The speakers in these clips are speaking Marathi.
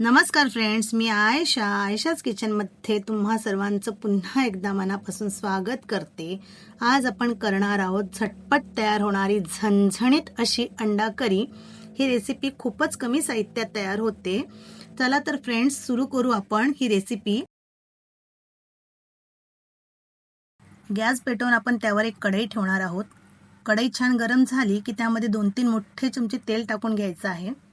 नमस्कार फ्रेंड्स मी आयशा. आयशाच किचनमध्ये तुम्हा सर्वांचं पुन्हा एकदा मनापासून स्वागत करते. आज आपण करणार आहोत झटपट तयार होणारी झणझणीत अशी अंडा करी ही रेसिपी खूपच कमी साहित्यात तयार होते. चला तर फ्रेंड्स सुरू करू आपण ही रेसिपी गॅस पेटवून आपण त्यावर एक कढई ठेवणार आहोत. कढई छान गरम झाली की त्यामध्ये दोन तीन मोठे चमचे तेल टाकून घ्यायचं आहे.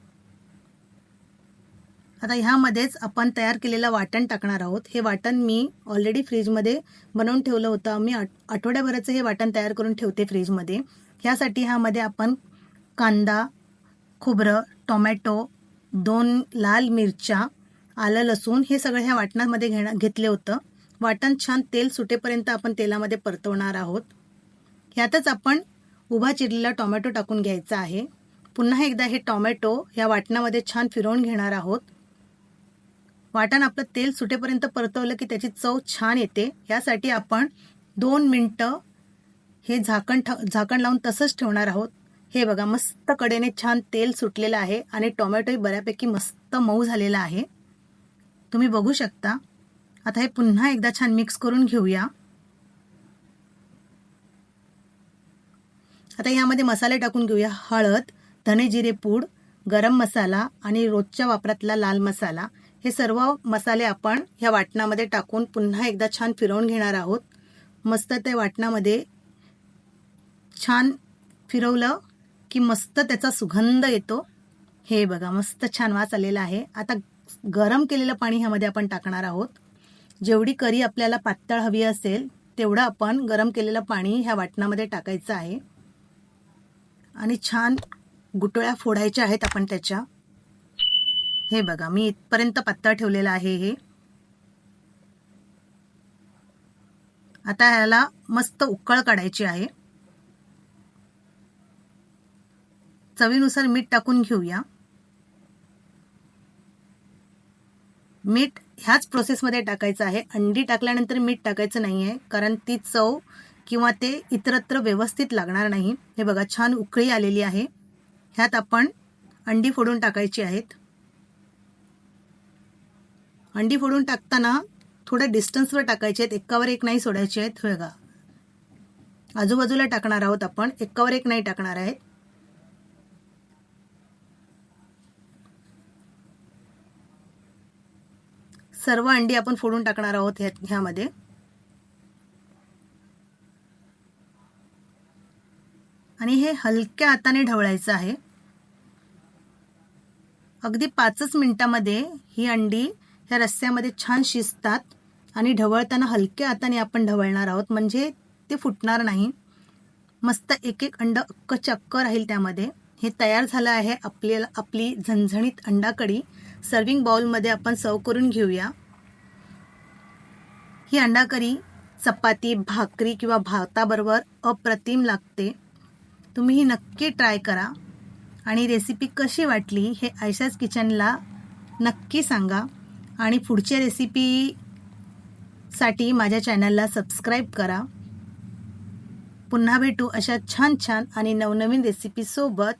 आता ह्यामध्येच आपण तयार केलेलं वाटण टाकणार आहोत. हे वाटण मी ऑलरेडी फ्रीजमध्ये बनवून ठेवलं होतं. मी आठवड्याभराचं हे वाटण तयार करून ठेवते फ्रीजमध्ये. ह्यासाठी ह्यामध्ये आपण कांदा खोबरं टोमॅटो दोन लाल मिरच्या आलं लसूण हे सगळं ह्या वाटणामध्ये घेणं घेतले होतं. वाटण छान तेल सुटेपर्यंत आपण तेलामध्ये परतवणार आहोत. ह्यातच आपण उभा चिरलेला टोमॅटो टाकून घ्यायचा आहे. पुन्हा एकदा हे टोमॅटो या वाटणामध्ये छान फिरवून घेणार आहोत. वाटण आपलं तेल सुटेपर्यंत परतवलं की त्याची चव छान येते. यासाठी आपण दोन मिनटं हे झाकण झाकण लावून तसंच ठेवणार आहोत. हे बघा मस्त कडेने छान तेल सुटलेलं आहे आणि टोमॅटोही बऱ्यापैकी मस्त मऊ झालेला आहे. तुम्ही बघू शकता. आता हे पुन्हा एकदा छान मिक्स करून घेऊया. आता यामध्ये मसाले टाकून घेऊया. हळद धने जिरे पूड गरम मसाला आणि रोजच्या वापरातला लाल मसाला हे सर्व मसाले आपण ह्या वाटणामध्ये टाकून पुन्हा एकदा छान फिरवून घेणार आहोत. मस्त त्या वाटणामध्ये छान फिरवलं की मस्त त्याचा सुगंध येतो. हे बघा मस्त छान वास आलेला आहे. आता गरम केलेलं पाणी ह्यामध्ये आपण टाकणार आहोत. जेवढी करी आपल्याला पातळ हवी असेल तेवढं आपण गरम केलेलं पाणी ह्या वाटणामध्ये टाकायचं आहे. आणि छान गुटळ्या फोडायच्या आहेत आपण त्याच्या. हे बघा मी इथपर्यंत पत्ता ठेवलेला आहे हे. आता ह्याला मस्त उकळ काढायची आहे. चवीनुसार मीठ टाकून घेऊया. मीठ ह्याच प्रोसेसमध्ये टाकायचं आहे. अंडी टाकल्यानंतर मीठ टाकायचं नाही आहे कारण ती चव किंवा ते इतरत्र व्यवस्थित लागणार नाही. हे बघा छान उकळी आलेली आहे. ह्यात आपण अंडी फोडून टाकायची आहेत. अंडी फोडून टाकताना थोड्या डिस्टन्सवर टाकायचे आहेत. एकावर एक नाही सोडायचे आहेत. बघा. आजूबाजूला टाकणार आहोत आपण. एकावर एक नाही टाकणार आहेत. सर्व अंडी आपण फोडून टाकणार आहोत ह्यामध्ये. आणि हे हलक्या हाताने ढवळायचं आहे. अगदी पाचच मिनिटामध्ये ही अंडी ह्या रस्स्यामध्ये छान शिजतात आणि ढवळताना हलक्या हाताने आपण ढवळणार आहोत. म्हणजे ते फुटणार नाही. मस्त एक एक अंड अक्क चक्क राहील त्यामध्ये. हे तयार झालं आहे आपल्याला आपली झणझणीत अंडा कढी सर्विंग बाउलमध्ये आपण सर्व करून घेऊया. ही अंडाकरी चपाती भाकरी किंवा भाताबरोबर अप्रतिम लागते. तुम्ही ही नक्की ट्राय करा. आणि रेसिपी कशी वाटली हे आयशाच किचनला नक्की सांगा. आणि पुढच्या रेसिपीसाठी माझ्या चॅनलला सबस्क्राईब करा. पुन्हा भेटू अशा छान छान आणि नवनवीन रेसिपीसोबत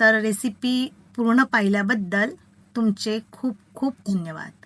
तर रेसिपी पूर्ण पाहिल्याबद्दल तुमचे खूप खूप धन्यवाद.